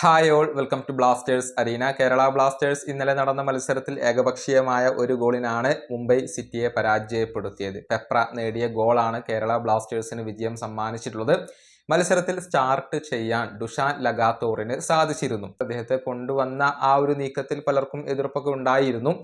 Hi all welcome to Blasters arena Kerala Blasters ഇന്നലെ നടന്ന മത്സരത്തിൽ ഏകപക്ഷീയമായ ഒരു ഗോളിനാണ് മുംബൈ സിറ്റിയെ പരാജയപ്പെടുത്തിയത്. പെപ്ര നേടിയ ഗോളാണ് കേരള ബ്ലാസ്റ്റേഴ്സിന് വിജയം സമ്മാനിച്ചിട്ടുള്ളത്. മത്സരത്തിൽ സ്റ്റാർട്ട് ചെയ്യാൻ ഡുഷാൻ ലഗാത്തോറിന് സാധിച്ചിരുന്നു. അദ്ദേഹത്തെ കൊണ്ടുവന്ന ആ ഒരു നീക്കത്തിൽ പലർക്കും എതിർപ്പൊക്കെ ഉണ്ടായിരുന്നു.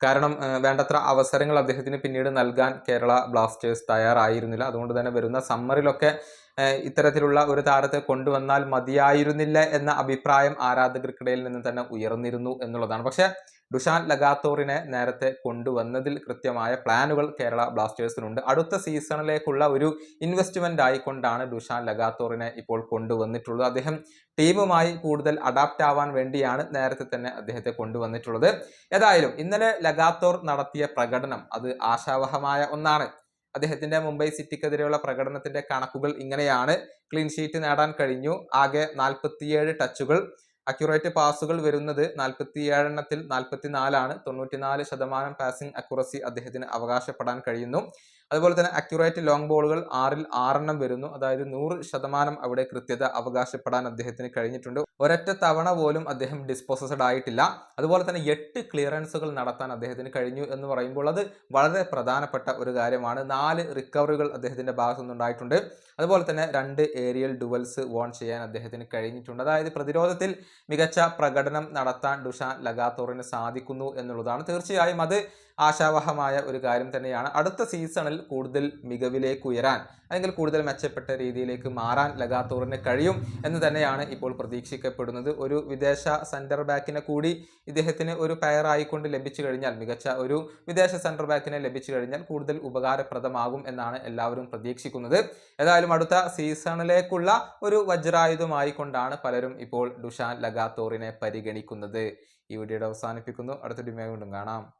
കാരണം വേണ്ടത്ര അവസരങ്ങൾ അദ്ദേഹത്തിന് പിന്നീട് നൽകാൻ കേരള ബ്ലാസ്റ്റേഴ്സ് തയ്യാറായിരുന്നില്ല. അതുകൊണ്ട് തന്നെ വരുന്ന സമ്മറിലൊക്കെ ഇത്തരത്തിലുള്ള ഒരു താരത്തെ കൊണ്ടുവന്നാൽ മതിയായിരുന്നില്ല എന്ന അഭിപ്രായം ആരാധകർക്കിടയിൽ നിന്ന് തന്നെ ഉയർന്നിരുന്നു എന്നുള്ളതാണ്. പക്ഷേ ഡുഷാൻ ലഗാത്തോറിനെ നേരത്തെ കൊണ്ടുവന്നതിൽ കൃത്യമായ പ്ലാനുകൾ കേരള ബ്ലാസ്റ്റേഴ്സിനുണ്ട്. അടുത്ത സീസണിലേക്കുള്ള ഒരു ഇൻവെസ്റ്റ്മെന്റ് ആയിക്കൊണ്ടാണ് ഡുഷാൻ ലഗാത്തോറിനെ ഇപ്പോൾ കൊണ്ടുവന്നിട്ടുള്ളത്. അദ്ദേഹം ടീമുമായി കൂടുതൽ അഡാപ്റ്റ് ആവാൻ വേണ്ടിയാണ് നേരത്തെ തന്നെ അദ്ദേഹത്തെ കൊണ്ടുവന്നിട്ടുള്ളത്. ഏതായാലും ഇന്നലെ ലഗാത്തോർ നടത്തിയ പ്രകടനം അത് ആശാവഹമായ ഒന്നാണ്. അദ്ദേഹത്തിന്റെ മുംബൈ സിറ്റിക്കെതിരെയുള്ള പ്രകടനത്തിന്റെ കണക്കുകൾ ഇങ്ങനെയാണ്. ക്ലീൻ ഷീറ്റ് നേടാൻ കഴിഞ്ഞു. ആകെ നാൽപ്പത്തിയേഴ് ടച്ചുകൾ അക്യുറേറ്റ് പാസുകൾ വരുന്നത് നാൽപ്പത്തി ഏഴെണ്ണത്തിൽ നാൽപ്പത്തിനാലാണ് തൊണ്ണൂറ്റിനാല് ശതമാനം പാസിംഗ് അക്യുറസി അദ്ദേഹത്തിന് അവകാശപ്പെടാൻ കഴിയുന്നു. അതുപോലെ തന്നെ അക്യുറേറ്റ് ലോങ് ബോളുകൾ ആറിൽ ആറെണ്ണം വരുന്നു. അതായത് നൂറ് ശതമാനം അവിടെ കൃത്യത അവകാശപ്പെടാൻ അദ്ദേഹത്തിന് കഴിഞ്ഞിട്ടുണ്ട്. ഒരൊറ്റ തവണ പോലും അദ്ദേഹം ഡിസ്പോസഡ് ആയിട്ടില്ല. അതുപോലെ തന്നെ എട്ട് ക്ലിയറൻസുകൾ നടത്താൻ അദ്ദേഹത്തിന് കഴിഞ്ഞു എന്ന് പറയുമ്പോൾ അത് വളരെ പ്രധാനപ്പെട്ട ഒരു കാര്യമാണ്. നാല് റിക്കവറികൾ അദ്ദേഹത്തിന്റെ ഭാഗത്തു നിന്നുണ്ടായിട്ടുണ്ട്. അതുപോലെ തന്നെ രണ്ട് ഏരിയൽ ഡുവൽസ് വോൺ ചെയ്യാൻ അദ്ദേഹത്തിന് കഴിഞ്ഞിട്ടുണ്ട്. അതായത് പ്രതിരോധത്തിൽ മികച്ച പ്രകടനം നടത്താൻ ഡുഷാൻ ലഗാത്തോറിന് സാധിക്കുന്നു എന്നുള്ളതാണ്. തീർച്ചയായും അത് ആശാവഹമായ ഒരു കാര്യം തന്നെയാണ്. അടുത്ത സീസണിൽ കൂടുതൽ മികവിലേക്ക് ഉയരാൻ അല്ലെങ്കിൽ കൂടുതൽ മെച്ചപ്പെട്ട രീതിയിലേക്ക് മാറാൻ ലഗാത്തോറിന് കഴിയും എന്ന് തന്നെയാണ് ഇപ്പോൾ പ്രതീക്ഷിക്കപ്പെടുന്നത്. ഒരു വിദേശ സെന്റർ ബാക്കിനെ കൂടി ഇദ്ദേഹത്തിന് ഒരു പെയർ ആയിക്കൊണ്ട് ലഭിച്ചു കഴിഞ്ഞാൽ മികച്ച ഒരു വിദേശ സെന്റർ ബാക്കിനെ ലഭിച്ചു കഴിഞ്ഞാൽ കൂടുതൽ ഉപകാരപ്രദമാകും എന്നാണ് എല്ലാവരും പ്രതീക്ഷിക്കുന്നത്. ഏതായാലും അടുത്ത സീസണിലേക്കുള്ള ഒരു വജ്രായുധമായി കൊണ്ടാണ് പലരും ഇപ്പോൾ ഡുഷാൻ ലഗാത്തോറിനെ പരിഗണിക്കുന്നത്. ഈ വീഡിയോയുടെ അവസാനിപ്പിക്കുന്നു. അടുത്ത ഡിമേ വീണ്ടും കാണാം.